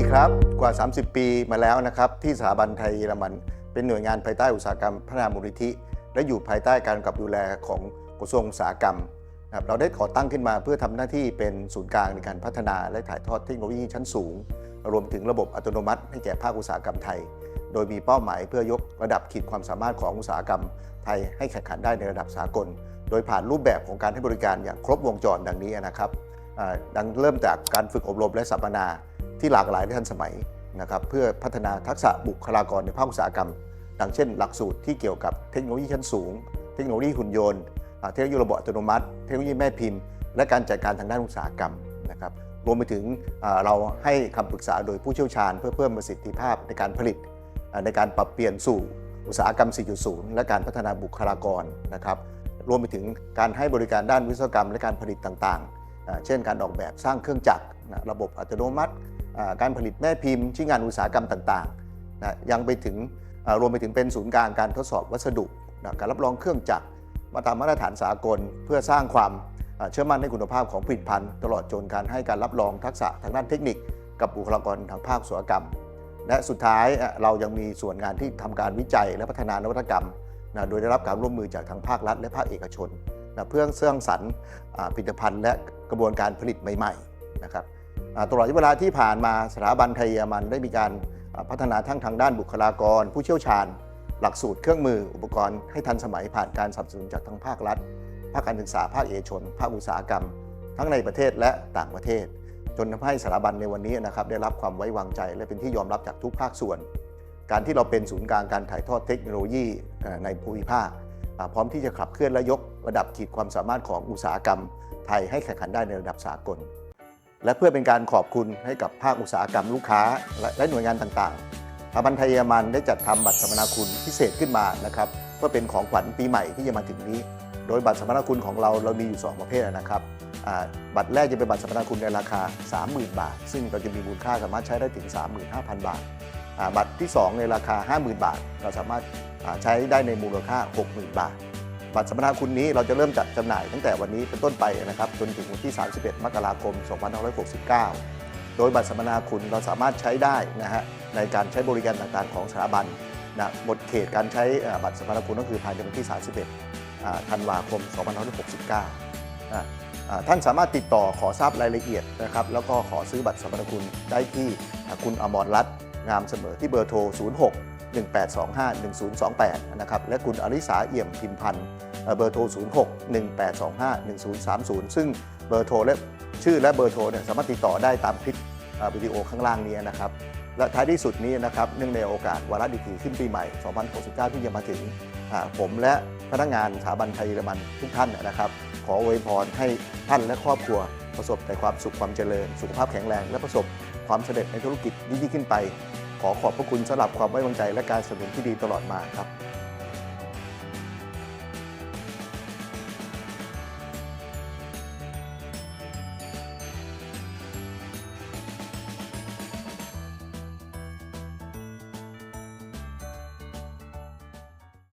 ดีครับกว่า 30 ปีมาแล้วนะครับ ที่สถาบันไทยเยอรมัน เป็นหน่วยงานภายใต้อุตสาหกรรมพัฒนามูลนิธิ และอยู่ภายใต้การกับดูแลของกระทรวงอุตสาหกรรมครับเราได้ก่อตั้งขึ้นมาเพื่อทำหน้าที่เป็นศูนย์กลางในการพัฒนาและถ่ายทอดเทคโนโลยีชั้นสูง รวมถึงระบบอัตโนมัติให้แก่ภาคอุตสาหกรรมไทย โดยมีเป้าหมายเพื่อยกระดับขีดความสามารถของอุตสาหกรรมไทยให้แข่งขันได้ในระดับสากล โดยผ่านรูปแบบของการให้บริการอย่างครบวงจรดังนี้นะครับ ดังเริ่มจากการฝึกอบรมและสัมมนาที่หลากหลายและทันสมัยนะครับเพื่อพัฒนาทักษะบุคลากรในภาคอุตสาหกรรม ดังเช่น หลักสูตรที่เกี่ยวกับเทคโนโลยีชั้นสูง เทคโนโลยีหุ่นยนต์ เทคโนโลยีระบบอัตโนมัติ เทคโนโลยีแม่พิมพ์ และการจัดการทางด้านอุตสาหกรรมนะครับรวมไปถึงเราให้คำปรึกษาโดยผู้เชี่ยวชาญ เพื่อเพิ่มประสิทธิภาพในการผลิต ในการปรับเปลี่ยนสู่อุตสาหกรรม 4.0 และการพัฒนาบุคลากรนะครับรวมไปถึงการให้บริการด้านวิศวกรรมและการผลิตต่างๆ เช่นการออกแบบสร้างเครื่องจักรระบบอัตโนมัติ การผลิตแม่พิมพ์ชิ้นงานอุตสาหกรรมต่างๆยังไปถึงรวมไปถึงเป็นศูนย์กลางการทดสอบวัสดุการรับรองเครื่องจักรมาตามมาตรฐานสากล เพื่อสร้างความเชื่อมั่นในคุณภาพของผลิตภัณฑ์ ตลอดจนการให้การรับรองทักษะทางด้านเทคนิค กับบุคลากรทางภาคอุตสาหกรรม และสุดท้ายเรายังมีส่วนงานที่ทำการวิจัยและพัฒนานวัตกรรม โดยได้รับการร่วมมือจากทางภาครัฐและภาคเอกชน นะเพื่อสร้างสรรค์ผลิตภัณฑ์และกระบวนการผลิตใหม่ๆนะครับตลอดเวลาที่ผ่านมาสถาบันไทยเยอรมันได้มีการพัฒนาทั้งทางด้านบุคลากร ผู้เชี่ยวชาญ หลักสูตรเครื่องมืออุปกรณ์ให้ทันสมัยผ่านการสนับสนุนจากทั้งภาครัฐ ภาคการศึกษาภาคเอกชน ภาคอุตสาหกรรม ทั้งในประเทศและต่างประเทศ จนทำให้สถาบันในวันนี้นะครับได้รับความไว้วางใจ และเป็นที่ยอมรับจากทุกภาคส่วน การที่เราเป็นศูนย์กลางการถ่ายทอดเทคโนโลยีในภูมิภาค พร้อมที่จะขับเคลื่อนและยกระดับขีดความสามารถของอุตสาหกรรมไทยให้แข่งขันได้ในระดับสากล และเพื่อเป็นการขอบคุณให้กับภาคอุตสาหกรรมลูกค้า และหน่วยงานต่างๆสถาบันไทยเยอรมันได้จัดทำบัตรสัมมนาคุณพิเศษขึ้นมานะครับเพื่อเป็นของขวัญปีใหม่ที่จะมาถึงนี้ โดยบัตรสัมมนาคุณของเราเรามีอยู่ 2 ประเภทนะครับบัตรแรกจะเป็นบัตรสัมมนาคุณในราคา 30,000 บาท ซึ่งเราจะมีมูลค่าสามารถใช้ได้ถึง 35,000 บาทบัตรที่ 2 ในราคา 50,000 บาท เราสามารถ ใช้ได้ในมูลค่า 60,000 บาท บัตรสัมมนาคุณนี้เราจะเริ่มจัดจำหน่ายตั้งแต่วันนี้เป็นต้นไปนะครับจนถึงวันที่ 31 มกราคม 2569 โดยบัตรสัมมนาคุณเราสามารถใช้ได้นะฮะในการใช้บริการต่างๆของสถาบันนะหมดเขตการใช้บัตรสัมมนาคุณก็คือภายในวันที่ 31 ธันวาคม 2569อ่าอ่าท่านสามารถติดต่อขอทราบรายละเอียดนะครับแล้วก็ขอซื้อบัตรสัมมนาคุณได้ที่คุณอมรรัตน์ งามเสมอที่เบอร์โทร 06 1825 1028 นะครับ และคุณอริสาเอี่ยมพิมพันธ์เบอร์โทร 06 1825 1030 ซึ่งเบอร์โทรและชื่อและเบอร์โทรเนี่ยสามารถติดต่อได้ตามคลิปวิดีโอข้างล่างนี้นะครับ และท้ายที่สุดนี้นะครับ เนื่องในโอกาสวาระดีกรีขึ้นปีใหม่ 2069 ที่จะมาถึง ผมและพนักงานสถาบันไทยเยอรมันทุกท่านนะครับ ขออวยพรให้ท่านและครอบครัวประสบแต่ความสุขความเจริญ สุขภาพแข็งแรง และประสบความสำเร็จในธุรกิจยิ่งๆขึ้นไป ขอขอบพระคุณสำหรับความไว้วางใจและการสนับสนุนที่ดีตลอดมาครับ